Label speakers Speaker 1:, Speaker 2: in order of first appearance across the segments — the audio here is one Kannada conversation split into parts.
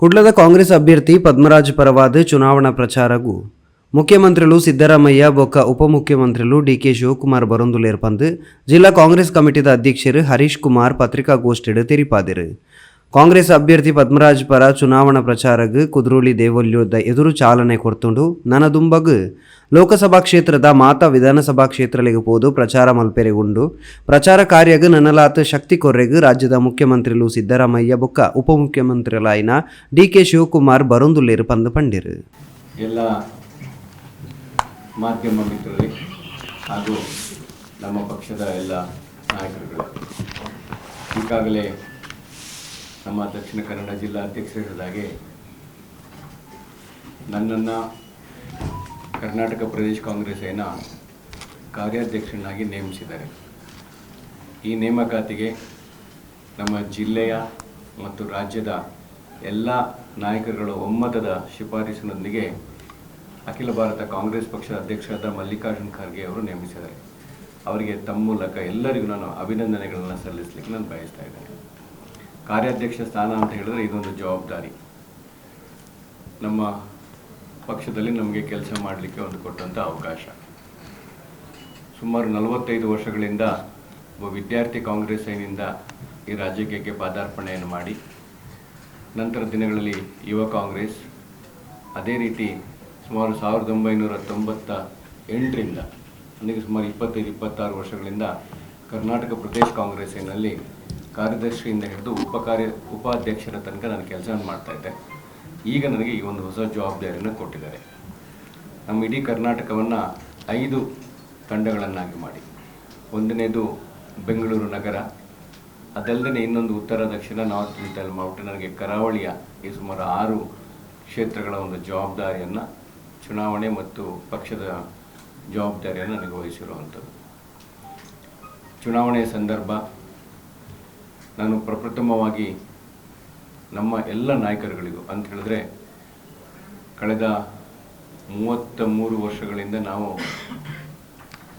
Speaker 1: ಕುಡ್ಲದ ಕಾಂಗ್ರೆಸ್ ಅಭ್ಯರ್ಥಿ ಪದ್ಮರಾಜ್ ಪರವಾದ ಚುನಾವಣಾ ಪ್ರಚಾರಗೂ ಮುಖ್ಯಮಂತ್ರಿಲು ಸಿದ್ದರಾಮಯ್ಯ, ಬೊಕ್ಕ ಉಪಮುಖ್ಯಮಂತ್ರಿಗಳು ಡಿಕೆ ಶಿವಕುಮಾರ್ ಬರೊಂದು ಲೇರ್ಪಂದು ಜಿಲ್ಲಾ ಕಾಂಗ್ರೆಸ್ ಕಮಿಟಿದ ಅಧ್ಯಕ್ಷರು ಹರೀಶ್ ಕುಮಾರ್ ಪತ್ರಿಕಾಗೋಷ್ಠಿಡು ತೆರಿಪಾದಿರು. ಕಾಂಗ್ರೆಸ್ ಅಭ್ಯರ್ಥಿ ಪದ್ಮರಾಜ್ ಪರ ಚುನಾವಣಾ ಪ್ರಚಾರಗ್ ಕುದ್ರೋಳಿ ದೇವಲ್ಯೋದ ಎದುರು ಚಾಲನೆ ಕೊಡ್ತುಂಡು ನನದುಂಬಗ್. ಲೋಕಸಭಾ ಕ್ಷೇತ್ರದ ಮಾತಾ ವಿಧಾನಸಭಾ ಕ್ಷೇತ್ರಗಳಿಗೆ ಪೋದು ಪ್ರಚಾರ ಮಲ್ಪೆರೆಗುಂಡು. ಪ್ರಚಾರ ಕಾರ್ಯಗ ನನಲಾತ ಶಕ್ತಿ ಕೊರ್ರೆಗ್ ರಾಜ್ಯದ ಮುಖ್ಯಮಂತ್ರಿಲು ಸಿದ್ದರಾಮಯ್ಯ ಬೊಕ್ಕ ಡಿ ಕೆ ಶಿವಕುಮಾರ್ ಬರೊಂದುಲ್ಲೇರು ಪಂದು ಪಂಡಿರು.
Speaker 2: ಎಲ್ಲ ಮಾಧ್ಯಮ ಮಿತ್ರರೇ ಹಾಗೂ ನಮ್ಮ ಪಕ್ಷದ ಎಲ್ಲ ನಾಯಕರುಗಳು, ಈಗಾಗಲೇ ನಮ್ಮ ದಕ್ಷಿಣ ಕನ್ನಡ ಜಿಲ್ಲಾ ಹೇಳಿದಾಗೆ ನನ್ನನ್ನು ಕರ್ನಾಟಕ ಪ್ರದೇಶ ಕಾಂಗ್ರೆಸ್ಸಿನ ಕಾರ್ಯಾಧ್ಯಕ್ಷನಾಗಿ ನೇಮಿಸಿದ್ದಾರೆ. ಈ ನೇಮಕಾತಿಗೆ ನಮ್ಮ ಜಿಲ್ಲೆಯ ಮತ್ತು ರಾಜ್ಯದ ಎಲ್ಲ ನಾಯಕರುಗಳ ಒಮ್ಮತದ ಶಿಫಾರಸಿನೊಂದಿಗೆ ಅಖಿಲ ಭಾರತ ಕಾಂಗ್ರೆಸ್ ಪಕ್ಷದ ಅಧ್ಯಕ್ಷರಾದ ಮಲ್ಲಿಕಾರ್ಜುನ್ ಖರ್ಗೆ ಅವರು ನೇಮಿಸಿದ್ದಾರೆ. ಅವರಿಗೆ ತಮ್ಮ ಮೂಲಕ ಎಲ್ಲರಿಗೂ ನಾನು ಅಭಿನಂದನೆಗಳನ್ನು ಸಲ್ಲಿಸಲಿಕ್ಕೆ ನಾನು ಬಯಸ್ತಾ ಇದ್ದೇನೆ. ಕಾರ್ಯಾಧ್ಯಕ್ಷ ಸ್ಥಾನ ಅಂತ ಹೇಳಿದ್ರೆ ಇದೊಂದು ಜವಾಬ್ದಾರಿ. ನಮ್ಮ ಪಕ್ಷದಲ್ಲಿ ನಮಗೆ ಕೆಲಸ ಮಾಡಲಿಕ್ಕೆ ಒಂದು ಕೊಟ್ಟಂಥ ಅವಕಾಶ. ಸುಮಾರು ನಲವತ್ತೈದು ವರ್ಷಗಳಿಂದ ಒಬ್ಬ ವಿದ್ಯಾರ್ಥಿ ಕಾಂಗ್ರೆಸ್ಸಿನಿಂದ ಈ ರಾಜಕೀಯಕ್ಕೆ ಪಾದಾರ್ಪಣೆಯನ್ನು ಮಾಡಿ, ನಂತರ ದಿನಗಳಲ್ಲಿ ಯುವ ಕಾಂಗ್ರೆಸ್, ಅದೇ ರೀತಿ ಸುಮಾರು ಸಾವಿರದ ಒಂಬೈನೂರ ತೊಂಬತ್ತ ಎಂಟರಿಂದ ನನಗೆ ಸುಮಾರು ಇಪ್ಪತ್ತೈದು, ಇಪ್ಪತ್ತಾರು ವರ್ಷಗಳಿಂದ ಕರ್ನಾಟಕ ಪ್ರದೇಶ ಕಾಂಗ್ರೆಸ್ಸಿನಲ್ಲಿ ಕಾರ್ಯದರ್ಶಿಯಿಂದ ಹಿಡಿದು ಉಪ ಕಾರ್ಯ ಉಪಾಧ್ಯಕ್ಷರ ತನಕ ನಾನು ಕೆಲಸವನ್ನು ಮಾಡ್ತಾ ಇದ್ದೆ. ಈಗ ನನಗೆ ಈ ಒಂದು ಹೊಸ ಜವಾಬ್ದಾರಿಯನ್ನು ಕೊಟ್ಟಿದ್ದಾರೆ. ನಮ್ಮ ಇಡೀ ಕರ್ನಾಟಕವನ್ನು ಐದು ತಂಡಗಳನ್ನಾಗಿ ಮಾಡಿ. ಒಂದನೇದು ಬೆಂಗಳೂರು ನಗರ ಅದಲ್ಲದೆ ಇನ್ನೊಂದು ಉತ್ತರ, ದಕ್ಷಿಣ, ನಾರ್ತ್, ಈಸ್ಟ್ ಮಾಡಿಬಿಟ್ಟು ನನಗೆ ಕರಾವಳಿಯ ಈ ಸುಮಾರು ಆರು ಕ್ಷೇತ್ರಗಳ ಒಂದು ಜವಾಬ್ದಾರಿಯನ್ನು ಚುನಾವಣೆ ಮತ್ತು ಪಕ್ಷದ ಜವಾಬ್ದಾರಿಯನ್ನು ನನಗೆ ವಹಿಸಿರುವಂಥದ್ದು. ಚುನಾವಣೆಯ ಸಂದರ್ಭ ನಾನು ಪ್ರಪ್ರಥಮವಾಗಿ ನಮ್ಮ ಎಲ್ಲ ನಾಯಕರುಗಳಿಗೂ ಅಂತ ಹೇಳಿದ್ರೆ, ಕಳೆದ ಮೂವತ್ತ ಮೂರು ವರ್ಷಗಳಿಂದ ನಾವು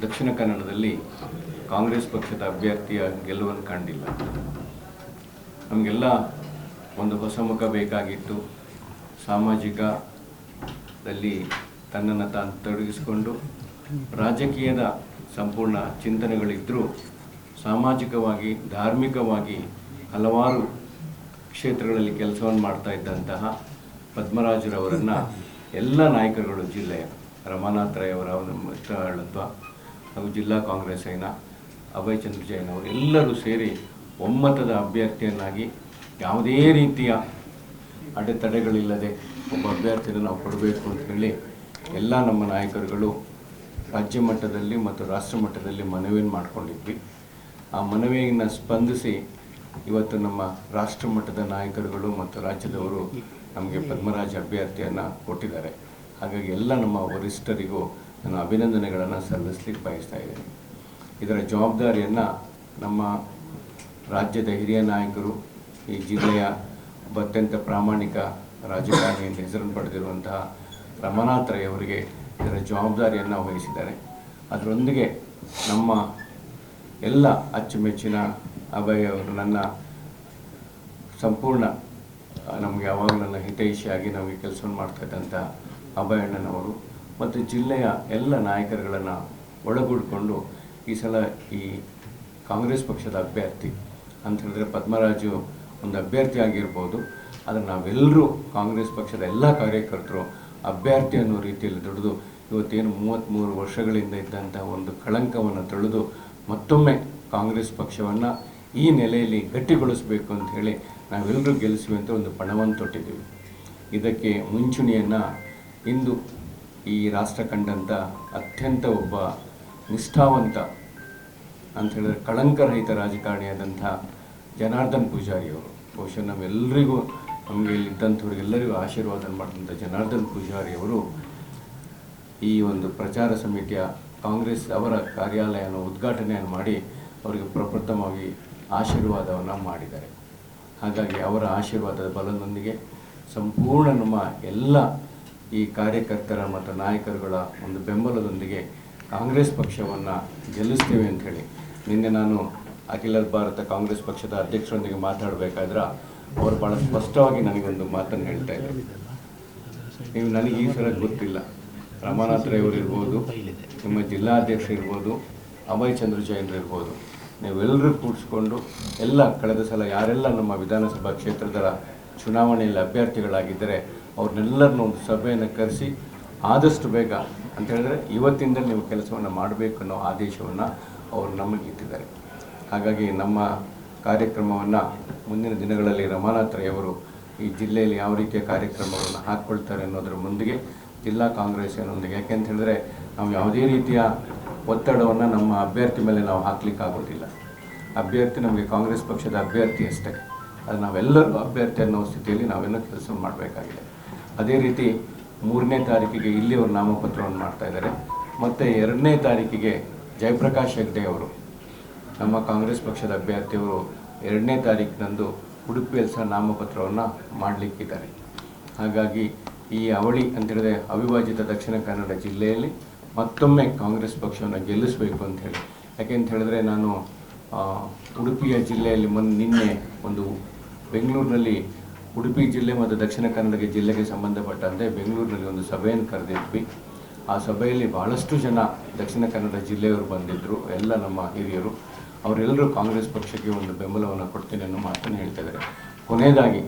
Speaker 2: ದಕ್ಷಿಣ ಕನ್ನಡದಲ್ಲಿ ಕಾಂಗ್ರೆಸ್ ಪಕ್ಷದ ಅಭ್ಯರ್ಥಿಯ ಗೆಲುವನ್ನು ಕಂಡಿಲ್ಲ. ನಮಗೆಲ್ಲ ಒಂದು ಹೊಸ ಮುಖ ಬೇಕಾಗಿತ್ತು. ಸಾಮಾಜಿಕದಲ್ಲಿ ತನ್ನನ್ನು ತಾನು ತೊಡಗಿಸಿಕೊಂಡು ರಾಜಕೀಯದ ಸಂಪೂರ್ಣ ಚಿಂತನೆಗಳಿದ್ದರೂ ಸಾಮಾಜಿಕವಾಗಿ, ಧಾರ್ಮಿಕವಾಗಿ ಹಲವಾರು ಕ್ಷೇತ್ರಗಳಲ್ಲಿ ಕೆಲಸವನ್ನು ಮಾಡ್ತಾ ಇದ್ದಂತಹ ಪದ್ಮರಾಜರವರನ್ನು ಎಲ್ಲ ನಾಯಕರುಗಳು ಜಿಲ್ಲೆಯ ರಮಾನಾಥ್ ರೈ ಅವರ ಮಿತ್ರಾಡಳಿತ್ವ ಹಾಗೂ ಜಿಲ್ಲಾ ಕಾಂಗ್ರೆಸ್ಸಿನ ಅಭಯ್ ಚಂದ್ರ ಜೈನ್ ಅವರು ಎಲ್ಲರೂ ಸೇರಿ ಒಮ್ಮತದ ಅಭ್ಯರ್ಥಿಯನ್ನಾಗಿ ಯಾವುದೇ ರೀತಿಯ ಅಡೆತಡೆಗಳಿಲ್ಲದೆ ಒಬ್ಬ ಅಭ್ಯರ್ಥಿಯನ್ನು ನಾವು ಕೊಡಬೇಕು ಅಂತ ಹೇಳಿ ಎಲ್ಲ ನಮ್ಮ ನಾಯಕರುಗಳು ರಾಜ್ಯ ಮಟ್ಟದಲ್ಲಿ ಮತ್ತು ರಾಷ್ಟ್ರ ಮಟ್ಟದಲ್ಲಿ ಮನವಿಯನ್ನು ಮಾಡ್ಕೊಂಡಿದ್ವಿ. ಆ ಮನವಿಯನ್ನು ಸ್ಪಂದಿಸಿ ಇವತ್ತು ನಮ್ಮ ರಾಷ್ಟ್ರ ಮಟ್ಟದ ನಾಯಕರುಗಳು ಮತ್ತು ರಾಜ್ಯದವರು ನಮಗೆ ಪದ್ಮರಾಜ ಅಭ್ಯರ್ಥಿಯನ್ನು ಕೊಟ್ಟಿದ್ದಾರೆ. ಹಾಗಾಗಿ ಎಲ್ಲ ನಮ್ಮ ವರಿಷ್ಠರಿಗೂ ನಾನು ಅಭಿನಂದನೆಗಳನ್ನು ಸಲ್ಲಿಸಲಿಕ್ಕೆ ಬಯಸ್ತಾ ಇದ್ದೇನೆ. ಇದರ ಜವಾಬ್ದಾರಿಯನ್ನು ನಮ್ಮ ರಾಜ್ಯದ ಹಿರಿಯ ನಾಯಕರು, ಈ ಜಿಲ್ಲೆಯ ಅತ್ಯಂತ ಪ್ರಾಮಾಣಿಕ ರಾಜಕಾರಣಿ ಎಂದು ಹೆಸರನ್ನು ಪಡೆದಿರುವಂತಹ ರಮನಾಥ್ ರೈ ಅವರಿಗೆ ಇದರ ಜವಾಬ್ದಾರಿಯನ್ನು ವಹಿಸಿದ್ದಾರೆ. ಅದರೊಂದಿಗೆ ನಮ್ಮ ಎಲ್ಲ ಅಚ್ಚುಮೆಚ್ಚಿನ ಅಭಯ್ ಅವರು ನನ್ನ ಸಂಪೂರ್ಣ ನಮಗೆ ಯಾವಾಗ ನನ್ನ ಹಿತೈಷಿಯಾಗಿ ನಮಗೆ ಕೆಲಸವನ್ನು ಮಾಡ್ತಕ್ಕಂಥ ಅಭಯ ಅಣ್ಣನವರು ಮತ್ತು ಜಿಲ್ಲೆಯ ಎಲ್ಲ ನಾಯಕರುಗಳನ್ನು ಒಳಗೂಡಿಕೊಂಡು ಈ ಸಲ ಈ ಕಾಂಗ್ರೆಸ್ ಪಕ್ಷದ ಅಭ್ಯರ್ಥಿ ಅಂತ ಹೇಳಿದ್ರೆ ಪದ್ಮರಾಜು ಒಂದು ಅಭ್ಯರ್ಥಿ ಆಗಿರ್ಬೋದು. ಆದರೆ ನಾವೆಲ್ಲರೂ ಕಾಂಗ್ರೆಸ್ ಪಕ್ಷದ ಎಲ್ಲ ಕಾರ್ಯಕರ್ತರು ಅಭ್ಯರ್ಥಿ ಅನ್ನೋ ರೀತಿಯಲ್ಲಿ ದುಡಿದು ಇವತ್ತೇನು ಮೂವತ್ತ್ಮೂರು ವರ್ಷಗಳಿಂದ ಇದ್ದಂಥ ಒಂದು ಕಳಂಕವನ್ನು ತೊಳೆದು ಮತ್ತೊಮ್ಮೆ ಕಾಂಗ್ರೆಸ್ ಪಕ್ಷವನ್ನು ಈ ನೆಲೆಯಲ್ಲಿ ಗಟ್ಟಿಗೊಳಿಸಬೇಕು ಅಂತ ಹೇಳಿ ನಾವೆಲ್ಲರೂ ಗೆಲ್ಲಿಸುವ ಅಂತ ಒಂದು ಪಣವನ್ನು ತೊಟ್ಟಿದ್ದೀವಿ. ಇದಕ್ಕೆ ಮುಂಚೂಣಿಯನ್ನು ಇಂದು ಈ ರಾಷ್ಟ್ರ ಕಂಡಂಥ ಅತ್ಯಂತ ಒಬ್ಬ ನಿಷ್ಠಾವಂತ ಅಂತ ಹೇಳಿದ್ರೆ ಕಳಂಕರಹಿತ ರಾಜಕಾರಣಿಯಾದಂಥ ಜನಾರ್ದನ್ ಪೂಜಾರಿ ಅವರು. ಬಹುಶಃ ನಾವೆಲ್ಲರಿಗೂ ನಮಗೆ ಇಲ್ಲಿದ್ದಂಥವ್ರಿಗೆಲ್ಲರಿಗೂ ಆಶೀರ್ವಾದ ಮಾಡಿದಂಥ ಜನಾರ್ದನ್ ಪೂಜಾರಿ ಅವರು ಈ ಒಂದು ಪ್ರಚಾರ ಸಮಿತಿಯ ಕಾಂಗ್ರೆಸ್ ಅವರ ಕಾರ್ಯಾಲಯವನ್ನು ಉದ್ಘಾಟನೆಯನ್ನು ಮಾಡಿ ಅವರಿಗೆ ಪ್ರಪ್ರಥಮವಾಗಿ ಆಶೀರ್ವಾದವನ್ನು ಮಾಡಿದ್ದಾರೆ. ಹಾಗಾಗಿ ಅವರ ಆಶೀರ್ವಾದದ ಬಲದೊಂದಿಗೆ ಸಂಪೂರ್ಣ ನಮ್ಮ ಎಲ್ಲ ಈ ಕಾರ್ಯಕರ್ತರ ಮತ್ತು ನಾಯಕರುಗಳ ಒಂದು ಬೆಂಬಲದೊಂದಿಗೆ ಕಾಂಗ್ರೆಸ್ ಪಕ್ಷವನ್ನು ಗೆಲ್ಲಿಸ್ತೇವೆ ಅಂಥೇಳಿ ನಿನ್ನೆ ನಾನು ಅಖಿಲ ಭಾರತ ಕಾಂಗ್ರೆಸ್ ಪಕ್ಷದ ಅಧ್ಯಕ್ಷರೊಂದಿಗೆ ಮಾತಾಡಬೇಕಾದ್ರೆ ಅವರು ಭಾಳ ಸ್ಪಷ್ಟವಾಗಿ ನನಗೊಂದು ಮಾತನ್ನು ಹೇಳ್ತಾ ಇದ್ದಾರೆ ನೀವು ನನಗೆ ಈ ಸಲ ಗೊತ್ತಿಲ್ಲ. ರಮಾನಾಥ್ ರೈ ಅವರು ಇರ್ಬೋದು ನಿಮ್ಮ ಜಿಲ್ಲಾಧ್ಯಕ್ಷರು ಇರ್ಬೋದು, ಅಭಯ್ ಚಂದ್ರ ಜೈನ್ ಇರ್ಬೋದು. ನೀವೆಲ್ಲರೂ ಕೂಡಿಸ್ಕೊಂಡು ಎಲ್ಲ ಕಳೆದ ಸಲ ಯಾರೆಲ್ಲ ನಮ್ಮ ವಿಧಾನಸಭಾ ಕ್ಷೇತ್ರದ ಚುನಾವಣೆಯಲ್ಲಿ ಅಭ್ಯರ್ಥಿಗಳಾಗಿದ್ದರೆ ಅವ್ರನ್ನೆಲ್ಲರನ್ನ ಒಂದು ಸಭೆಯನ್ನು ಕರೆಸಿ ಆದಷ್ಟು ಬೇಗ ಅಂತ ಹೇಳಿದ್ರೆ ಇವತ್ತಿಂದ ನೀವು ಕೆಲಸವನ್ನು ಮಾಡಬೇಕು ಅನ್ನೋ ಆದೇಶವನ್ನು ಅವರು ನಮಗೆ ಇಟ್ಟಿದ್ದಾರೆ. ಹಾಗಾಗಿ ನಮ್ಮ ಕಾರ್ಯಕ್ರಮವನ್ನು ಮುಂದಿನ ದಿನಗಳಲ್ಲಿ ರಮಾನಾಥ್ ರೈ ಅವರು ಈ ಜಿಲ್ಲೆಯಲ್ಲಿ ಯಾವ ರೀತಿಯ ಕಾರ್ಯಕ್ರಮಗಳನ್ನು ಹಾಕ್ಕೊಳ್ತಾರೆ ಅನ್ನೋದರ ಮುಂದಿಗೆ ಜಿಲ್ಲಾ ಕಾಂಗ್ರೆಸ್ಸಿನೊಂದಿಗೆ ಯಾಕೆ ಹೇಳಿದ್ರೆ ನಾವು ಯಾವುದೇ ರೀತಿಯ ಒತ್ತಡವನ್ನು ನಮ್ಮ ಅಭ್ಯರ್ಥಿ ಮೇಲೆ ನಾವು ಹಾಕ್ಲಿಕ್ಕಾಗೋದಿಲ್ಲ ಅಭ್ಯರ್ಥಿ ನಮಗೆ ಕಾಂಗ್ರೆಸ್ ಪಕ್ಷದ ಅಭ್ಯರ್ಥಿ ಅಷ್ಟೇ ಅದು ನಾವೆಲ್ಲರೂ ಅಭ್ಯರ್ಥಿ ಅನ್ನೋ ಸ್ಥಿತಿಯಲ್ಲಿ ನಾವೆಲ್ಲ ಕೆಲಸ ಮಾಡಬೇಕಾಗಿದೆ. ಅದೇ ರೀತಿ ಮೂರನೇ ತಾರೀಕಿಗೆ ಇಲ್ಲಿ ಅವರು ನಾಮಪತ್ರವನ್ನು ಮಾಡ್ತಾ ಇದ್ದಾರೆ. ಮತ್ತು ಎರಡನೇ ತಾರೀಕಿಗೆ ಜಯಪ್ರಕಾಶ್ ಹೆಗ್ಡೆ ಅವರು, ನಮ್ಮ ಕಾಂಗ್ರೆಸ್ ಪಕ್ಷದ ಅಭ್ಯರ್ಥಿಯವರು ಎರಡನೇ ತಾರೀಕಿನಂದು ಉಡುಪಿಯಲ್ಲಿ ಸಹ ನಾಮಪತ್ರವನ್ನು ಮಾಡಲಿಕ್ಕಿದ್ದಾರೆ. ಹಾಗಾಗಿ ಈ ಅವಳಿ ಅಂತೇಳಿದ್ರೆ ಅವಿಭಾಜಿತ ದಕ್ಷಿಣ ಕನ್ನಡ ಜಿಲ್ಲೆಯಲ್ಲಿ ಮತ್ತೊಮ್ಮೆ ಕಾಂಗ್ರೆಸ್ ಪಕ್ಷವನ್ನು ಗೆಲ್ಲಿಸಬೇಕು ಅಂತ ಹೇಳಿ. ಯಾಕೆಂತ ಹೇಳಿದ್ರೆ ನಾನು ಉಡುಪಿಯ ಜಿಲ್ಲೆಯಲ್ಲಿ ಮೊನ್ನೆ ನಿನ್ನೆ ಒಂದು ಬೆಂಗಳೂರಿನಲ್ಲಿ, ಉಡುಪಿ ಜಿಲ್ಲೆ ಮತ್ತು ದಕ್ಷಿಣ ಕನ್ನಡ ಜಿಲ್ಲೆಗೆ ಸಂಬಂಧಪಟ್ಟಂತೆ ಬೆಂಗಳೂರಿನಲ್ಲಿ ಒಂದು ಸಭೆಯನ್ನು ಕರೆದಿದ್ವಿ. ಆ ಸಭೆಯಲ್ಲಿ ಬಹಳಷ್ಟು ಜನ ದಕ್ಷಿಣ ಕನ್ನಡ ಜಿಲ್ಲೆಯವರು ಬಂದಿದ್ದರು ಎಲ್ಲ ನಮ್ಮ ಹಿರಿಯರು. ಅವರೆಲ್ಲರೂ ಕಾಂಗ್ರೆಸ್ ಪಕ್ಷಕ್ಕೆ ಒಂದು ಬೆಂಬಲವನ್ನು ಕೊಡ್ತೀನಿ ಅನ್ನೋ ಮಾತನ್ನು ಹೇಳ್ತಾ ಇದ್ದಾರೆ. ಕೊನೆಯದಾಗಿ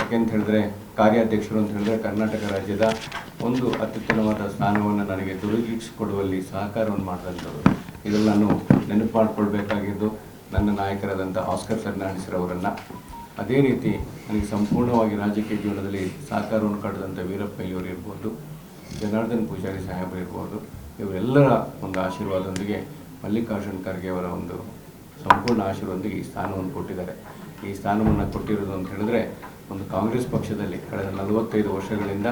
Speaker 2: ಯಾಕೆಂತ ಹೇಳಿದ್ರೆ ಕಾರ್ಯಾಧ್ಯಕ್ಷರು ಅಂತ ಹೇಳಿದ್ರೆ ಕರ್ನಾಟಕ ರಾಜ್ಯದ ಒಂದು ಅತ್ಯುತ್ತಮವಾದ ಸ್ಥಾನವನ್ನು ನನಗೆ ದೊರಕಿಸಿಕೊಡುವಲ್ಲಿ ಸಹಕಾರವನ್ನು ಮಾಡಿದಂಥವ್ರು. ಇದನ್ನು ನಾನು ನೆನಪು ಮಾಡಿಕೊಳ್ಬೇಕಾಗಿದ್ದು ನನ್ನ ನಾಯಕರಾದಂಥ ಆಸ್ಕರ್ ಫರ್ನಾಂಡಿಸ್ರವರನ್ನು ಅದೇ ರೀತಿ ನನಗೆ ಸಂಪೂರ್ಣವಾಗಿ ರಾಜಕೀಯ ಜೀವನದಲ್ಲಿ ಸಹಕಾರವನ್ನು ಕಳೆದಂಥ ವೀರಪ್ಪ ಇವರು ಇರ್ಬೋದು, ಜನಾರ್ದನ್ ಪೂಜಾರಿ ಸಾಹೇಬರು ಇರ್ಬೋದು, ಇವರೆಲ್ಲರ ಒಂದು ಆಶೀರ್ವಾದದೊಂದಿಗೆ ಮಲ್ಲಿಕಾರ್ಜುನ್ ಖರ್ಗೆ ಅವರ ಒಂದು ಸಂಪೂರ್ಣ ಆಶೀರ್ವಾದದೊಂದಿಗೆ ಈ ಸ್ಥಾನವನ್ನು ಕೊಟ್ಟಿದ್ದಾರೆ. ಈ ಸ್ಥಾನವನ್ನು ಕೊಟ್ಟಿರೋದು ಅಂತ ಹೇಳಿದ್ರೆ ಒಂದು ಕಾಂಗ್ರೆಸ್ ಪಕ್ಷದಲ್ಲಿ ಕಳೆದ ನಲವತ್ತೈದು ವರ್ಷಗಳಿಂದ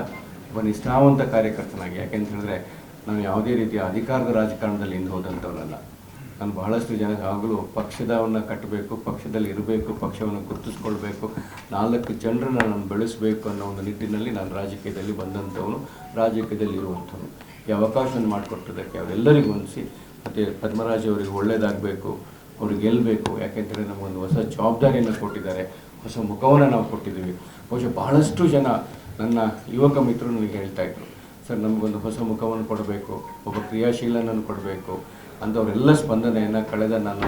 Speaker 2: ಒಬ್ಬ ನಿಷ್ಠಾವಂತ ಕಾರ್ಯಕರ್ತನಾಗಿ. ಯಾಕೆಂತ ಹೇಳಿದ್ರೆ, ನಾನು ಯಾವುದೇ ರೀತಿಯ ಅಧಿಕಾರದ ರಾಜಕಾರಣದಲ್ಲಿ ಹಿಂದೆ ಹೋದಂಥವನಲ್ಲ ನಾನು ಬಹಳಷ್ಟು ಜನ ಯಾವಾಗಲೂ ಪಕ್ಷದವನ್ನು ಕಟ್ಟಬೇಕು, ಪಕ್ಷದಲ್ಲಿ ಇರಬೇಕು, ಪಕ್ಷವನ್ನು ಗುರುತಿಸ್ಕೊಳ್ಬೇಕು, ನಾಲ್ಕು ಜನರನ್ನು ನಾನು ಬೆಳೆಸಬೇಕು ಅನ್ನೋ ಒಂದು ನಿಟ್ಟಿನಲ್ಲಿ ನಾನು ರಾಜಕೀಯದಲ್ಲಿ ಬಂದಂಥವನು, ರಾಜಕೀಯದಲ್ಲಿ ಇರುವಂಥವನು. ಈ ಅವಕಾಶವನ್ನು ಮಾಡಿಕೊಟ್ಟಿದ್ದಕ್ಕೆ ಅವರೆಲ್ಲರಿಗೂ ಹೊಂದಿಸಿ ಮತ್ತು ಪದ್ಮರಾಜ್ ಅವರಿಗೆ ಒಳ್ಳೆಯದಾಗಬೇಕು ಅವ್ರಿಗೆ ಗೆಲ್ಲಬೇಕು ಯಾಕೆಂದರೆ ನಮಗೊಂದು ಹೊಸ ಜವಾಬ್ದಾರಿಯನ್ನು ಕೊಟ್ಟಿದ್ದಾರೆ. ಹೊಸ ಮುಖವನ್ನು ನಾವು ಕೊಟ್ಟಿದ್ದೀವಿ. ಬಹುಶಃ ಬಹಳಷ್ಟು ಜನ ನನ್ನ ಯುವಕ ಮಿತ್ರರು ನನಗೆ ಹೇಳ್ತಾ ಇದ್ರು. ಸರ್, ನಮಗೊಂದು ಹೊಸ ಮುಖವನ್ನು ಕೊಡಬೇಕು, ಒಬ್ಬ ಕ್ರಿಯಾಶೀಲನನ್ನು ಕೊಡಬೇಕು. ಅಂಥವರೆಲ್ಲ ಸ್ಪಂದನೆಯನ್ನು ಕಳೆದ ನಾನು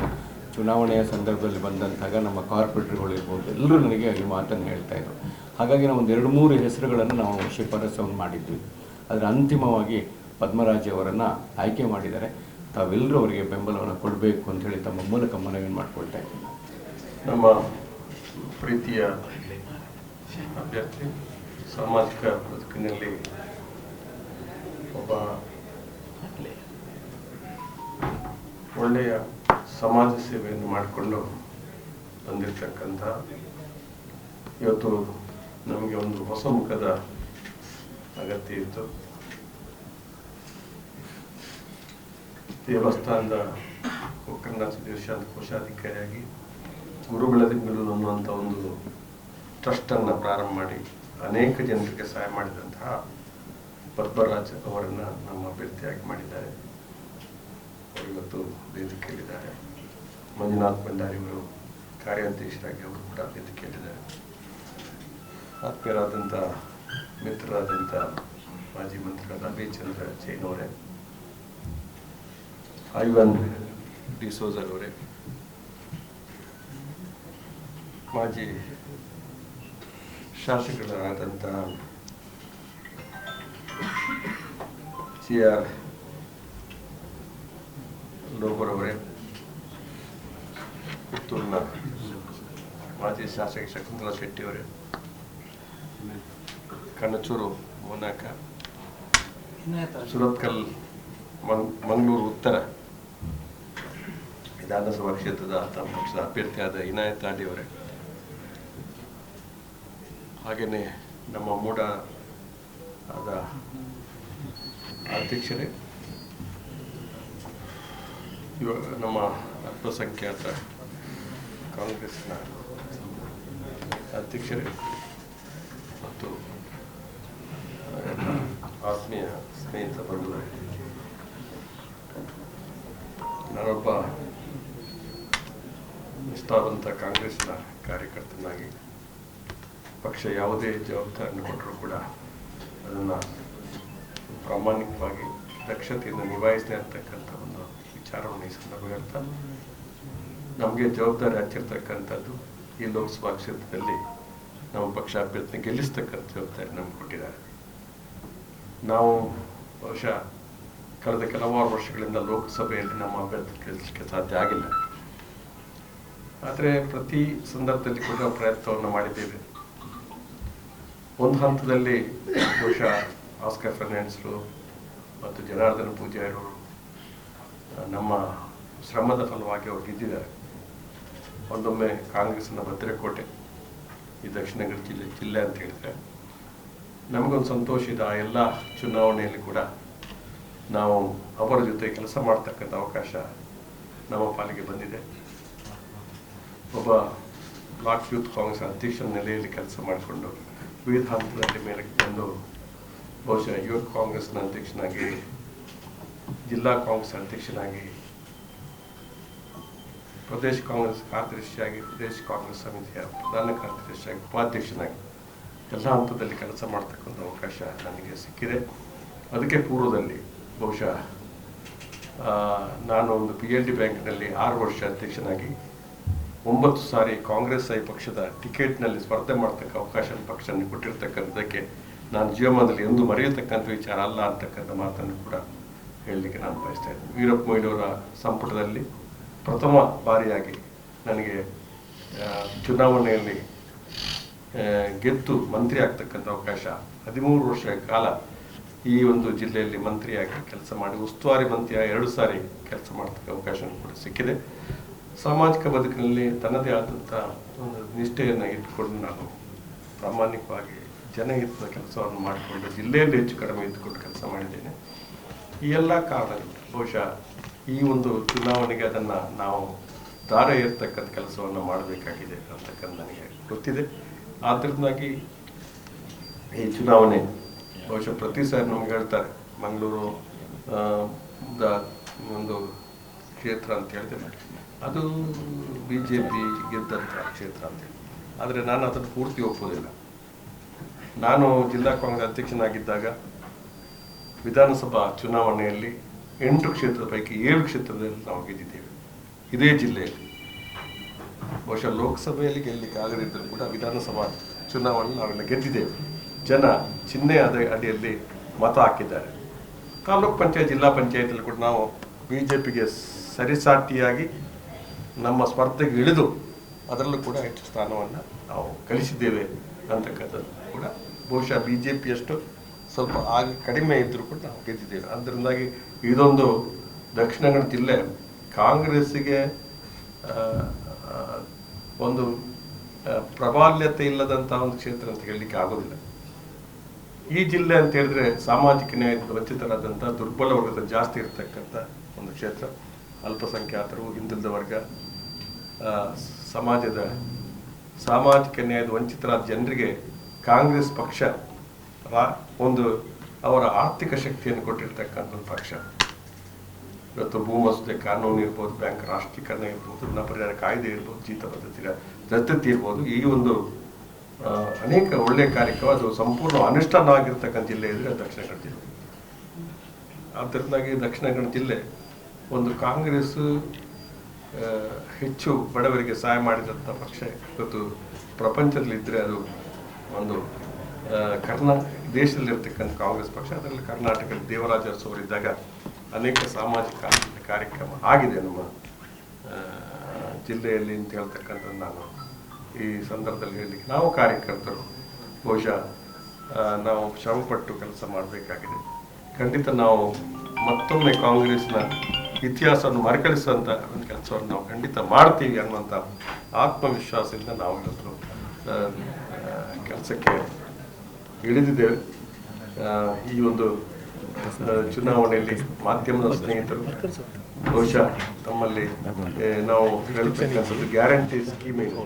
Speaker 2: ಚುನಾವಣೆಯ ಸಂದರ್ಭದಲ್ಲಿ ಬಂದಂತಾಗ ನಮ್ಮ ಕಾರ್ಪೊರೇಟರ್ಗಳು ಇರ್ಬೋದು, ಎಲ್ಲರೂ ನನಗೆ ಈ ಮಾತನ್ನು ಹೇಳ್ತಾ ಇದ್ರು. ಹಾಗಾಗಿ ನಾವು ಒಂದು ಎರಡು ಮೂರು ಹೆಸರುಗಳನ್ನು ನಾವು ಶಿಫಾರಸವನ್ನು ಮಾಡಿದ್ವಿ. ಆದರೆ ಅಂತಿಮವಾಗಿ ಪದ್ಮರಾಜ್ ಅವರನ್ನು ಆಯ್ಕೆ ಮಾಡಿದ್ದಾರೆ. ತಾವೆಲ್ಲರೂ ಅವರಿಗೆ ಬೆಂಬಲವನ್ನು ಕೊಡಬೇಕು ಅಂತ ಹೇಳಿ ತಮ್ಮ ಮೂಲಕ ಮನವಿ ಮಾಡಿಕೊಳ್ತಾ ಇದ್ದೀನಿ.
Speaker 3: ನಮ್ಮ ಪ್ರೀತಿಯ ಅಭ್ಯರ್ಥಿ, ಸಾಮಾಜಿಕ ಬದುಕಿನಲ್ಲಿ ಒಬ್ಬ ಒಳ್ಳೆಯ ಸಮಾಜ ಸೇವೆಯನ್ನು ಮಾಡಿಕೊಂಡು ಬಂದಿರತಕ್ಕಂಥ ಇವತ್ತು ನಮಗೆ ಒಂದು ಹೊಸ ಮುಖದ ಅಗತ್ಯ ಇತ್ತು. ದೇವಸ್ಥಾನದ ಕನ್ನಡ ದೇಶಾಂತ ಕೋಶಾಧಿಕಾರಿಯಾಗಿ ಗುರು ಬೆಳದಿಂಗಳು ಅನ್ನುವಂಥ ಒಂದು ಟ್ರಸ್ಟನ್ನು ಪ್ರಾರಂಭ ಮಾಡಿ ಅನೇಕ ಜನರಿಗೆ ಸಹಾಯ ಮಾಡಿದಂತಹ ಪದ್ಮರಾಜ್ ಅವರನ್ನು ನಮ್ಮ ಅಭ್ಯರ್ಥಿಯಾಗಿ ಮಾಡಿದ್ದಾರೆ. ಅವರಿವತ್ತು ವೇದಿಕೆಯಲ್ಲಿದ್ದಾರೆ. ಮಂಜುನಾಥ್ ಭಂಡಾರಿ ಅವರು ಕಾರ್ಯಾಧ್ಯಕ್ಷರಾಗಿ ಅವರು ಕೂಡ ವೇದಿಕೆಯಲ್ಲಿದ್ದಾರೆ. ಆತ್ಮೀಯರಾದಂಥ ಮಿತ್ರರಾದಂಥ ಮಾಜಿ ಮಂತ್ರಿಗಳಾದ ಬಿ ಚಂದ್ರ ಜೈನ್ ಅವರೇ ಐವನ್ ಡಿಸೋಜಲ್ ಅವರೇ ಮಾಜಿ ಶಾಸಕರಾದಂತಹ ಸಿ ಆರ್ ಲೋಬರವರೇ ಪುತ್ತೂರಿನ ಮಾಜಿ ಶಾಸಕ ಶಕುಂತಲಾ ಶೆಟ್ಟಿಯವರೇ ಕಣಚೂರು ಮೋನಾಕ, ಸುರತ್ಕಲ್ ಮಂಗ್, ಮಂಗಳೂರು ಉತ್ತರ ವಿಧಾನಸಭಾ ಕ್ಷೇತ್ರದ ತಮ್ಮ ಪಕ್ಷದ ಅಭ್ಯರ್ಥಿಯಾದ ಇನಾಯತ್ ಆಡಿ ಅವರೇ ಹಾಗೆಯೇ ನಮ್ಮ ಮೂಡ ಆದ ಅಧ್ಯಕ್ಷರೇ. ಇವಾಗ ನಮ್ಮ ಅಲ್ಪಸಂಖ್ಯಾತ ಕಾಂಗ್ರೆಸ್ನ ಅಧ್ಯಕ್ಷರೇ ಮತ್ತು ಆತ್ಮೀಯ ಸ್ನೇಹಿತ ಬಂಧುಗಳೇ. ನಾನೊಬ್ಬ ನಿಷ್ಠಾವಂತ ಕಾಂಗ್ರೆಸ್ನ ಕಾರ್ಯಕರ್ತನಾಗಿ ಪಕ್ಷ ಯಾವುದೇ ಜವಾಬ್ದಾರಿಯನ್ನು ಕೊಟ್ಟರೂ ಕೂಡ ಅದನ್ನು ಪ್ರಾಮಾಣಿಕವಾಗಿ ದಕ್ಷತೆಯಿಂದ ನಿಭಾಯಿಸದೆ ಅಂತಕ್ಕಂಥ ಒಂದು ವಿಚಾರವನ್ನು ಈ ಸಂದರ್ಭ ಹೇಳ್ತಾ ನಮಗೆ ಜವಾಬ್ದಾರಿ ಹಚ್ಚಿರ್ತಕ್ಕಂಥದ್ದು ಈ ಲೋಕಸಭಾ ಕ್ಷೇತ್ರದಲ್ಲಿ ನಮ್ಮ ಪಕ್ಷ ಅಭ್ಯರ್ಥಿ ಗೆಲ್ಲಿಸ್ತಕ್ಕಂಥ ಜವಾಬ್ದಾರಿ ನಮ್ಗೆ ಕೊಟ್ಟಿದ್ದಾರೆ. ನಾವು ಬಹುಶಃ ಕಳೆದ ಕೆಲವಾರು ವರ್ಷಗಳಿಂದ ಲೋಕಸಭೆಯಲ್ಲಿ ನಮ್ಮ ಅಭ್ಯರ್ಥಿ ಗೆಲ್ಲಿಸಲಿಕ್ಕೆ ಸಾಧ್ಯ ಆಗಿಲ್ಲ. ಆದರೆ ಪ್ರತಿ ಸಂದರ್ಭದಲ್ಲಿ ಕೂಡ ಪ್ರಯತ್ನವನ್ನು ಮಾಡಿದ್ದೇವೆ. ಒಂದು ಹಂತದಲ್ಲಿ ಬಹುಶಃ ಆಸ್ಕರ್ ಫರ್ನಾಂಡ್ಸ್ರು ಮತ್ತು ಜನಾರ್ದನ ಪೂಜಾರಿಯವರು ನಮ್ಮ ಶ್ರಮದ ಫಲವಾಗಿ ಅವ್ರು ಗೆದ್ದಿದ್ದಾರೆ. ಒಂದೊಮ್ಮೆ ಕಾಂಗ್ರೆಸ್ನ ಭದ್ರಕೋಟೆ ಈ ದಕ್ಷಿಣ ಕನ್ನಡ ಜಿಲ್ಲೆ ಜಿಲ್ಲೆ ಅಂತ ಹೇಳಿದ್ರೆ ನಮಗೊಂದು ಸಂತೋಷ ಇದೆ, ಆ ಎಲ್ಲ ಚುನಾವಣೆಯಲ್ಲಿ ಕೂಡ ನಾವು ಅವರ ಜೊತೆ ಕೆಲಸ ಮಾಡ್ತಕ್ಕಂಥ ಅವಕಾಶ ನಮ್ಮ ಪಾಲಿಗೆ ಬಂದಿದೆ. ಒಬ್ಬ ಬ್ಲಾಕ್ ಯೂತ್ ಕಾಂಗ್ರೆಸ್ ಅಧ್ಯಕ್ಷನ ನೆಲೆಯಲ್ಲಿ ಕೆಲಸ ಮಾಡಿಕೊಂಡು ವಿವಿಧ ಹಂತದಲ್ಲಿ ಮೇಲಕ್ಕೆ ಬಂದು ಬಹುಶಃ ಯುವ ಕಾಂಗ್ರೆಸ್ನ ಅಧ್ಯಕ್ಷನಾಗಿ, ಜಿಲ್ಲಾ ಕಾಂಗ್ರೆಸ್ ಅಧ್ಯಕ್ಷನಾಗಿ, ಪ್ರದೇಶ ಕಾಂಗ್ರೆಸ್ ಕಾರ್ಯದರ್ಶಿಯಾಗಿ, ಪ್ರದೇಶ ಕಾಂಗ್ರೆಸ್ ಸಮಿತಿಯ ಪ್ರಧಾನ ಕಾರ್ಯದರ್ಶಿಯಾಗಿ, ಉಪಾಧ್ಯಕ್ಷನಾಗಿ ಎಲ್ಲ ಹಂತದಲ್ಲಿ ಕೆಲಸ ಮಾಡ್ತಕ್ಕಂಥ ಅವಕಾಶ ನನಗೆ ಸಿಕ್ಕಿದೆ. ಅದಕ್ಕೆ ಪೂರ್ವದಲ್ಲಿ ಬಹುಶಃ ನಾನು ಒಂದು ಪಿ ಎಲ್ ಡಿ ಬ್ಯಾಂಕ್ನಲ್ಲಿ ಆರು ವರ್ಷ ಅಧ್ಯಕ್ಷನಾಗಿ ಒಂಬತ್ತು ಸಾರಿ ಕಾಂಗ್ರೆಸ್ ಐ ಪಕ್ಷದ ಟಿಕೆಟ್ನಲ್ಲಿ ಸ್ಪರ್ಧೆ ಮಾಡ್ತಕ್ಕ ಅವಕಾಶ ಪಕ್ಷ ಕೊಟ್ಟಿರ್ತಕ್ಕಂಥದ್ದಕ್ಕೆ ನಾನು ಜೀವಮಾನದಲ್ಲಿ ಎಂದು ಮರೆಯತಕ್ಕಂಥ ವಿಚಾರ ಅಲ್ಲ ಅಂತಕ್ಕಂಥ ಮಾತನ್ನು ಕೂಡ ಹೇಳಲಿಕ್ಕೆ ನಾನು ಬಯಸ್ತಾ ಇದ್ದೀನಿ. ವೀರಪ್ಪ ಮೊಯ್ಲಿಯವರ ಸಂಪುಟದಲ್ಲಿ ಪ್ರಥಮ ಬಾರಿಯಾಗಿ ನನಗೆ ಚುನಾವಣೆಯಲ್ಲಿ ಗೆದ್ದು ಮಂತ್ರಿ ಆಗ್ತಕ್ಕಂಥ ಅವಕಾಶ ಹದಿಮೂರು ವರ್ಷ ಕಾಲ ಈ ಒಂದು ಜಿಲ್ಲೆಯಲ್ಲಿ ಮಂತ್ರಿಯಾಗಿ ಕೆಲಸ ಮಾಡಿ ಉಸ್ತುವಾರಿ ಮಂತ್ರಿಯಾಗಿ ಎರಡು ಸಾರಿ ಕೆಲಸ ಮಾಡ್ತಕ್ಕ ಅವಕಾಶ ಕೂಡ ಸಿಕ್ಕಿದೆ. ಸಾಮಾಜಿಕ ಬದುಕಿನಲ್ಲಿ ತನ್ನದೇ ಆದಂಥ ಒಂದು ನಿಷ್ಠೆಯನ್ನು ಇಟ್ಕೊಂಡು ನಾನು ಪ್ರಾಮಾಣಿಕವಾಗಿ ಜನಹಿತದ ಕೆಲಸವನ್ನು ಮಾಡಿಕೊಂಡು ಜಿಲ್ಲೆಯಲ್ಲಿ ಹೆಚ್ಚು ಕಡಿಮೆ ಇದ್ದುಕೊಂಡು ಕೆಲಸ ಮಾಡಿದ್ದೇನೆ. ಈ ಎಲ್ಲ ಕಾರಣಗಳು ಬಹುಶಃ ಈ ಒಂದು ಚುನಾವಣೆಗೆ ಅದನ್ನು ನಾವು ದಾರ ಇರ್ತಕ್ಕಂಥ ಕೆಲಸವನ್ನು ಮಾಡಬೇಕಾಗಿದೆ ಅಂತಕ್ಕಂಥ ನನಗೆ ಗೊತ್ತಿದೆ. ಆದ್ದರಿಂದಾಗಿ ಈ ಚುನಾವಣೆ ಬಹುಶಃ ಪ್ರತಿ ಸಾರಿ ನಮ್ಗೆ ಹೇಳ್ತಾರೆ, ಮಂಗಳೂರು ಒಂದು ಕ್ಷೇತ್ರ ಅಂತ ಹೇಳಿದ್ರೆ ಅದು ಬಿ ಜೆ ಪಿ ಗೆದ್ದಂಥ ಕ್ಷೇತ್ರ ಅಂತ ಆದರೆ ನಾನು ಅದನ್ನು ಪೂರ್ತಿ ಒಪ್ಪೋದಿಲ್ಲ ನಾನು ಜಿಲ್ಲಾ ಕಾಂಗ್ರೆಸ್ ಅಧ್ಯಕ್ಷನಾಗಿದ್ದಾಗ ವಿಧಾನಸಭಾ ಚುನಾವಣೆಯಲ್ಲಿ ಎಂಟು ಕ್ಷೇತ್ರದ ಪೈಕಿ ಏಳು ಕ್ಷೇತ್ರದಲ್ಲಿ ನಾವು ಗೆದ್ದಿದ್ದೇವೆ. ಇದೇ ಜಿಲ್ಲೆಯಲ್ಲಿ. ಬಹುಶಃ ಲೋಕಸಭೆಯಲ್ಲಿ ಗೆಲ್ಲಿಕ್ಕೆ ಆಗದಿದ್ದರೂ ಕೂಡ ವಿಧಾನಸಭಾ ಚುನಾವಣೆ ನಾವೆಲ್ಲ ಗೆದ್ದಿದ್ದೇವೆ. ಜನ ಚಿಹ್ನೆ ಅದ ಅಡಿಯಲ್ಲಿ ಮತ ಹಾಕಿದ್ದಾರೆ. ತಾಲೂಕ್ ಪಂಚಾಯತ್, ಜಿಲ್ಲಾ ಪಂಚಾಯತಲ್ಲಿ ಕೂಡ ನಾವು ಬಿ ಜೆ ಪಿಗೆ ಸರಿಸಾಟಿಯಾಗಿ ನಮ್ಮ ಸ್ಪರ್ಧೆಗೆ ಇಳಿದು ಅದರಲ್ಲೂ ಕೂಡ ಹೆಚ್ಚು ಸ್ಥಾನವನ್ನು ನಾವು ಕಲಿಸಿದ್ದೇವೆ ಅಂತಕ್ಕಂಥದ್ದು ಕೂಡ. ಬಹುಶಃ ಬಿ ಜೆ ಪಿಯಷ್ಟು ಸ್ವಲ್ಪ ಆಗ ಕಡಿಮೆ ಇದ್ದರೂ ಕೂಡ ನಾವು ಗೆದ್ದಿದ್ದೇವೆ. ಅದರಿಂದಾಗಿ ಇದೊಂದು ದಕ್ಷಿಣ ಕನ್ನಡ ಜಿಲ್ಲೆ ಕಾಂಗ್ರೆಸ್ಸಿಗೆ ಒಂದು ಪ್ರಬಾಲ್ಯತೆ ಇಲ್ಲದಂತಹ ಒಂದು ಕ್ಷೇತ್ರ ಅಂತ ಹೇಳಲಿಕ್ಕೆ ಆಗೋದಿಲ್ಲ. ಈ ಜಿಲ್ಲೆ ಅಂತ ಹೇಳಿದ್ರೆ ಸಾಮಾಜಿಕ ನ್ಯಾಯದಿಂದ ವಂಚಿತರಾದಂಥ ದುರ್ಬಲ ವರ್ಗದ ಜಾಸ್ತಿ ಇರತಕ್ಕಂಥ ಒಂದು ಕ್ಷೇತ್ರ. ಅಲ್ಪಸಂಖ್ಯಾತರು, ಹಿಂದುಳಿದ ವರ್ಗ ಸಮಾಜದ ಸಾಮಾಜಿಕ ನ್ಯಾಯದ ವಂಚಿತರಾದ ಜನರಿಗೆ ಕಾಂಗ್ರೆಸ್ ಪಕ್ಷ ಒಂದು ಅವರ ಆರ್ಥಿಕ ಶಕ್ತಿಯನ್ನು ಕೊಟ್ಟಿರ್ತಕ್ಕಂಥ ಒಂದು ಪಕ್ಷ. ಇವತ್ತು ಭೂ ಮಸೂದೆ ಕಾನೂನು ಇರ್ಬೋದು, ಬ್ಯಾಂಕ್ ರಾಷ್ಟ್ರೀಕರಣ ಇರ್ಬೋದು, ಋಣ ಪರಿಹಾರ ಕಾಯ್ದೆ ಇರ್ಬೋದು, ಜೀತ ಪದ್ಧತಿ ರದ್ದತಿ ಇರ್ಬೋದು, ಈ ಒಂದು ಅನೇಕ ಒಳ್ಳೆಯ ಕಾರ್ಯಕ್ರಮ ಅದು ಸಂಪೂರ್ಣ ಅನುಷ್ಠಾನವಾಗಿರ್ತಕ್ಕಂಥ ಜಿಲ್ಲೆ ಇದ್ರೆ ದಕ್ಷಿಣ ಕನ್ನಡ ಜಿಲ್ಲೆ. ಆದ್ದರಿಂದಾಗಿ ದಕ್ಷಿಣ ಕನ್ನಡ ಜಿಲ್ಲೆ ಒಂದು ಕಾಂಗ್ರೆಸ್ ಹೆಚ್ಚು ಬಡವರಿಗೆ ಸಹಾಯ ಮಾಡಿದಂಥ ಪಕ್ಷ ಇವತ್ತು ಪ್ರಪಂಚದಲ್ಲಿದ್ದರೆ ಅದು ಒಂದು ಕರ್ನಾ, ದೇಶದಲ್ಲಿರ್ತಕ್ಕಂಥ ಕಾಂಗ್ರೆಸ್ ಪಕ್ಷ, ಅದರಲ್ಲಿ ಕರ್ನಾಟಕದಲ್ಲಿ ದೇವರಾಜ ಅವರಿದ್ದಾಗ ಅನೇಕ ಸಾಮಾಜಿಕ ಕಾರ್ಯಕ್ರಮ ಆಗಿದೆ ನಮ್ಮ ಜಿಲ್ಲೆಯಲ್ಲಿ ಅಂತ ಹೇಳ್ತಕ್ಕಂಥದ್ದು ನಾನು ಈ ಸಂದರ್ಭದಲ್ಲಿ ಹೇಳಲಿಕ್ಕೆ. ನಾವು ಕಾರ್ಯಕರ್ತರು, ಬಹುಶಃ ನಾವು ಶ್ರಮಪಟ್ಟು ಕೆಲಸ ಮಾಡಬೇಕಾಗಿದೆ. ಖಂಡಿತ ನಾವು ಮತ್ತೊಮ್ಮೆ ಕಾಂಗ್ರೆಸ್ನ ಇತಿಹಾಸವನ್ನು ಮರುಕಳಿಸುವಂಥ ಒಂದು ಕೆಲಸವನ್ನು ನಾವು ಖಂಡಿತ ಮಾಡ್ತೀವಿ ಅನ್ನುವಂಥ ಆತ್ಮವಿಶ್ವಾಸದಿಂದ ನಾವು ಇವತ್ತು ಕೆಲಸಕ್ಕೆ ಇಳಿದಿದ್ದೇವೆ. ಈ ಒಂದು ಚುನಾವಣೆಯಲ್ಲಿ ಮಾಧ್ಯಮದ ಸ್ನೇಹಿತರು ಬಹುಶಃ ತಮ್ಮಲ್ಲಿ ನಾವು ಹೇಳ್ತಕ್ಕಂಥದ್ದು ಗ್ಯಾರಂಟಿ ಸ್ಕೀಮ್ ಏನು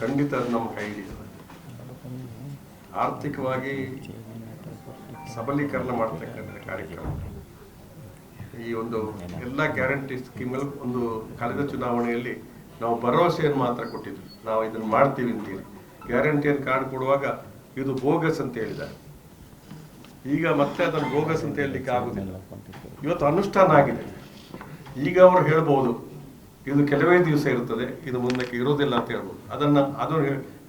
Speaker 3: ಖಂಡಿತ ನಮ್ಮ ಕೈ ಹಿಡಿಯುತ್ತದೆ ಆರ್ಥಿಕವಾಗಿ ಸಬಲೀಕರಣ ಮಾಡ್ತಕ್ಕಂಥ ಕಾರ್ಯಕ್ರಮ. ಈ ಒಂದು ಎಲ್ಲ ಗ್ಯಾರಂಟಿ ಸ್ಕೀಮ್ ಒಂದು ಕಳೆದ ಚುನಾವಣೆಯಲ್ಲಿ ನಾವು ಭರವಸೆಯನ್ನು ಮಾತ್ರ ಕೊಟ್ಟಿದ್ವಿ. ನಾವು ಇದನ್ನು ಮಾಡ್ತೀವಿ ಅಂತೇಳಿ ಗ್ಯಾರಂಟಿಯನ್ನು ಕಾರ್ಡ್ ಕೊಡುವಾಗ ಇದು ಬೋಗಸ್ ಅಂತ ಹೇಳಿದ್ದಾರೆ. ಈಗ ಮತ್ತೆ ಅದನ್ನು ಬೋಗಸ್ ಅಂತ ಹೇಳಲಿಕ್ಕೆ ಆಗುದಿಲ್ಲ. ಇವತ್ತು ಅನುಷ್ಠಾನ ಆಗಿದೆ. ಈಗ ಅವರು ಹೇಳ್ಬೋದು, ಇದು ಕೆಲವೇ ದಿವಸ ಇರುತ್ತದೆ, ಇದು ಮುಂದಕ್ಕೆ ಇರೋದಿಲ್ಲ ಅಂತ ಹೇಳ್ಬೋದು. ಅದನ್ನ ಅದನ್ನು ಅದು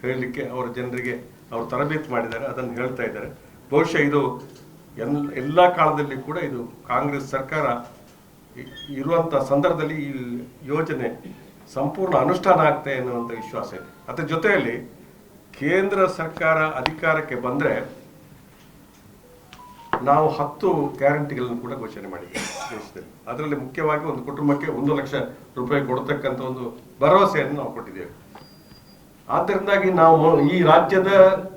Speaker 3: ಹೇಳಲಿಕ್ಕೆ ಅವರ ಜನರಿಗೆ ಅವರು ತರಬೇತಿ ಮಾಡಿದ್ದಾರೆ, ಅದನ್ನು ಹೇಳ್ತಾ ಇದ್ದಾರೆ. ಬಹುಶಃ ಇದು ಎಲ್ ಎಲ್ಲ ಕಾಲದಲ್ಲಿ ಕೂಡ ಇದು ಕಾಂಗ್ರೆಸ್ ಸರ್ಕಾರ ಇರುವಂಥ ಸಂದರ್ಭದಲ್ಲಿ ಈ ಯೋಜನೆ ಸಂಪೂರ್ಣ ಅನುಷ್ಠಾನ ಆಗ್ತದೆ ಎನ್ನುವಂಥ ವಿಶ್ವಾಸ ಇದೆ. ಅದರ ಜೊತೆಯಲ್ಲಿ ಕೇಂದ್ರ ಸರ್ಕಾರ ಅಧಿಕಾರಕ್ಕೆ ಬಂದ್ರೆ ನಾವು ಹತ್ತು ಗ್ಯಾರಂಟಿಗಳನ್ನು ಕೂಡ ಘೋಷಣೆ ಮಾಡಿದ್ದೇವೆ ದೇಶದಲ್ಲಿ. ಅದರಲ್ಲಿ ಮುಖ್ಯವಾಗಿ ಒಂದು ಕುಟುಂಬಕ್ಕೆ ಒಂದು ಲಕ್ಷ ರೂಪಾಯಿ ಕೊಡತಕ್ಕಂಥ ಒಂದು ಭರವಸೆಯನ್ನು ನಾವು ಕೊಟ್ಟಿದ್ದೇವೆ. ಆದ್ದರಿಂದಾಗಿ ನಾವು ಈ ರಾಜ್ಯದ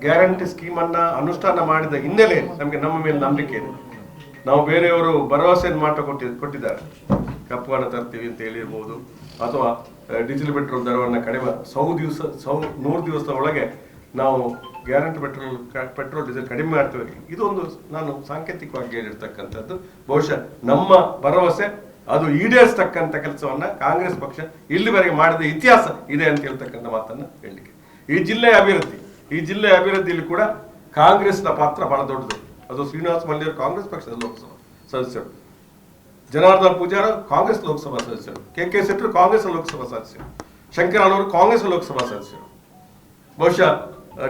Speaker 3: ಗ್ಯಾರಂಟಿ ಅನ್ನ ಅನುಷ್ಠಾನ ಮಾಡಿದ ಹಿನ್ನೆಲೆ ನಮಗೆ ನಮ್ಮ ಮೇಲೆ ನಂಬಿಕೆ ಇದೆ. ನಾವು ಬೇರೆಯವರು ಭರವಸೆಯನ್ನು ಮಾಟ ಕೊಟ್ಟಿ, ಕೊಟ್ಟಿದ್ದಾರೆ. ಕಪ್ಪು ಹಣ ತರ್ತೀವಿ ಅಂತ ಹೇಳಿರ್ಬೋದು, ಅಥವಾ ಡೀಸೆಲ್ ಪೆಟ್ರೋಲ್ ದರವನ್ನು ಕಡಿಮೆ, ಸೌ ದಿವಸ, ಸೌ, ನೂರು ದಿವಸದ ಒಳಗೆ ನಾವು ಗ್ಯಾರಂಟಿ ಪೆಟ್ರೋಲ್ ಪೆಟ್ರೋಲ್, ಡೀಸೆಲ್ ಕಡಿಮೆ ಮಾಡ್ತೇವೆ. ಇದೊಂದು ನಾನು ಸಾಂಕೇತಿಕವಾಗಿ ಹೇಳಿರ್ತಕ್ಕಂಥದ್ದು. ಬಹುಶಃ ನಮ್ಮ ಭರವಸೆ ಅದು ಈಡೇರಿಸ್ತಕ್ಕಂಥ ಕೆಲಸವನ್ನ ಕಾಂಗ್ರೆಸ್ ಪಕ್ಷ ಇಲ್ಲಿವರೆಗೆ ಮಾಡಿದ ಇತಿಹಾಸ ಇದೆ ಅಂತ ಹೇಳ್ತಕ್ಕಂಥ ಮಾತನ್ನು ಹೇಳಲಿಕ್ಕೆ. ಈ ಜಿಲ್ಲೆಯ ಅಭಿವೃದ್ಧಿ, ಈ ಜಿಲ್ಲೆಯ ಅಭಿವೃದ್ಧಿಯಲ್ಲಿ ಕೂಡ ಕಾಂಗ್ರೆಸ್ನ ಪಾತ್ರ ಬಹಳ ದೊಡ್ಡದು. ಅದು ಶ್ರೀನಿವಾಸ ಮಲ್ಲಿಯವರು ಕಾಂಗ್ರೆಸ್ ಪಕ್ಷದ ಲೋಕಸಭಾ ಸದಸ್ಯರು. ಜನಾರ್ದನ್ ಪೂಜಾರ ಕಾಂಗ್ರೆಸ್ ಲೋಕಸಭಾ ಸದಸ್ಯರು. ಕೆ ಕೆ ಶೆಟ್ಟರು ಕಾಂಗ್ರೆಸ್ ಲೋಕಸಭಾ ಸದಸ್ಯರು. ಅವರು ಕಾಂಗ್ರೆಸ್ ಲೋಕಸಭಾ ಸದಸ್ಯರು. ಬಹುಶಃ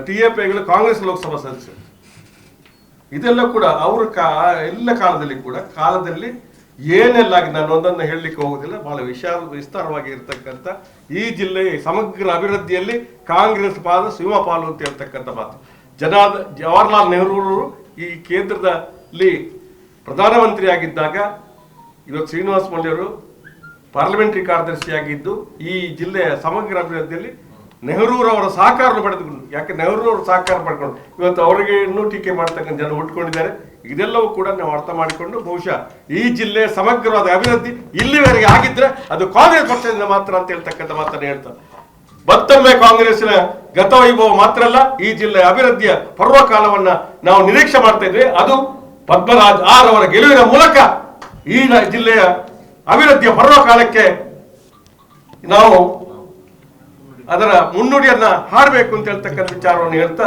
Speaker 3: ಟಿ ಎ ಪಿಗಳು ಕಾಂಗ್ರೆಸ್ ಲೋಕಸಭಾ ಸದಸ್ಯರು. ಇದೆಲ್ಲ ಕೂಡ ಅವರು ಕಾ, ಎಲ್ಲ ಕಾಲದಲ್ಲಿ ಕೂಡ, ಕಾಲದಲ್ಲಿ ಏನೆಲ್ಲ ನಾನು ಒಂದನ್ನು ಹೇಳಲಿಕ್ಕೆ ಹೋಗುದಿಲ್ಲ ಬಹಳ ವಿಶಾಲ ವಿಸ್ತಾರವಾಗಿ ಇರತಕ್ಕಂಥ ಈ ಜಿಲ್ಲೆಯ ಸಮಗ್ರ ಅಭಿವೃದ್ಧಿಯಲ್ಲಿ ಕಾಂಗ್ರೆಸ್ ಪಾದ ಸಿಂಹ ಪಾಲು ಅಂತ ಹೇಳ್ತಕ್ಕಂಥ ಮಾತು. ಜನಾದ ಜವಾಹರ್ಲಾಲ್ ನೆಹರು ಈ ಕೇಂದ್ರದಲ್ಲಿ ಪ್ರಧಾನಮಂತ್ರಿ ಆಗಿದ್ದಾಗ ಇವತ್ತು ಶ್ರೀನಿವಾಸ ಮೌಲ್ಯರು ಪಾರ್ಲಿಮೆಂಟರಿ ಕಾರ್ಯದರ್ಶಿಯಾಗಿದ್ದು, ಈ ಜಿಲ್ಲೆಯ ಸಮಗ್ರ ಅಭಿವೃದ್ಧಿಯಲ್ಲಿ ನೆಹರೂರವರ ಸಹಕಾರ ಪಡೆದುಕೊಂಡು ಯಾಕೆ? ನೆಹರೂರವರ ಸಹಕಾರ ಪಡ್ಕೊಂಡು ಇವತ್ತು ಅವರಿಗೆ ಇನ್ನೂ ಟೀಕೆ ಮಾಡ್ತಕ್ಕಂಥ ಜನ ಹುಟ್ಕೊಂಡಿದ್ದಾರೆ ಇದೆಲ್ಲವೂ ಕೂಡ ನಾವು ಅರ್ಥ ಮಾಡಿಕೊಂಡು ಬಹುಶಃ ಈ ಜಿಲ್ಲೆಯ ಸಮಗ್ರವಾದ ಅಭಿವೃದ್ಧಿ ಇಲ್ಲಿವರೆಗೆ ಆಗಿದ್ರೆ ಅದು ಕಾಂಗ್ರೆಸ್ ಪಕ್ಷದಿಂದ ಮಾತ್ರ ಅಂತ ಹೇಳ್ತಕ್ಕಂಥ ಮಾತನ್ನು ಹೇಳ್ತಾರೆ. ಮತ್ತೊಮ್ಮೆ ಕಾಂಗ್ರೆಸ್ನ ಗತವೈಭವ ಮಾತ್ರ ಅಲ್ಲ, ಈ ಜಿಲ್ಲೆಯ ಅಭಿವೃದ್ಧಿಯ ಪರ್ವಕಾಲವನ್ನ ನಾವು ನಿರೀಕ್ಷೆ ಮಾಡ್ತಾ ಇದ್ವಿ. ಅದು ಪದ್ಮರಾಜ್ ಆರ್ ಅವರ ಗೆಲುವಿನ ಮೂಲಕ ಈ ಜಿಲ್ಲೆಯ ಅಭಿವೃದ್ಧಿಯ ಪರ್ವಕಾಲಕ್ಕೆ ನಾವು ಅದರ ಮುನ್ನುಡಿಯನ್ನ ಹಾಡಬೇಕು ಅಂತ ಹೇಳ್ತಕ್ಕಂಥ ವಿಚಾರವನ್ನು ಹೇಳ್ತಾ